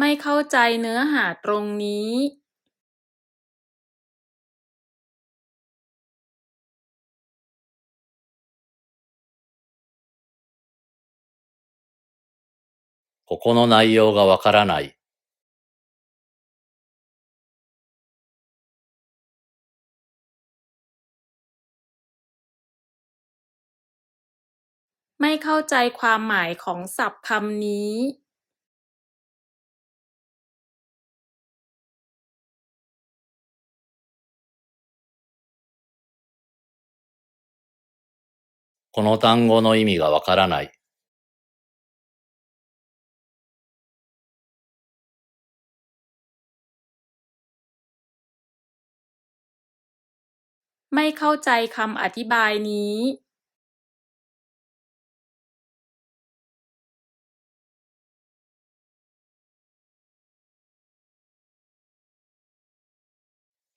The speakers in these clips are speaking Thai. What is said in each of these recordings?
ไม่เข้าใจเนื้อหาตรงนี้ ここの内容がわからない。 ไม่เข้าใจความหมายของศัพท์คำนี้ この単語の意味がわからない。 ไม่เข้าใจคำอธิบายนี้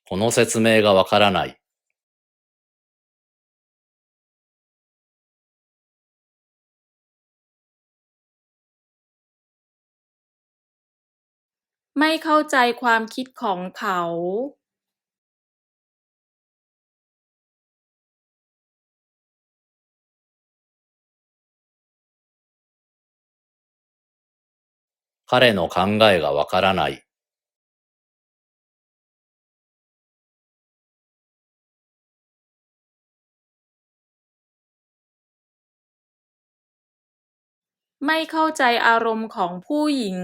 この説明がわからない。 ไม่เข้าใจความคิดของเขา 彼の考えがわからない。 ไม่เข้าใจอารมณ์ของผู้หญิง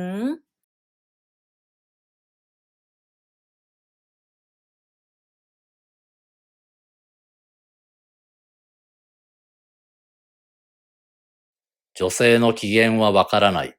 女性の機嫌はわからない。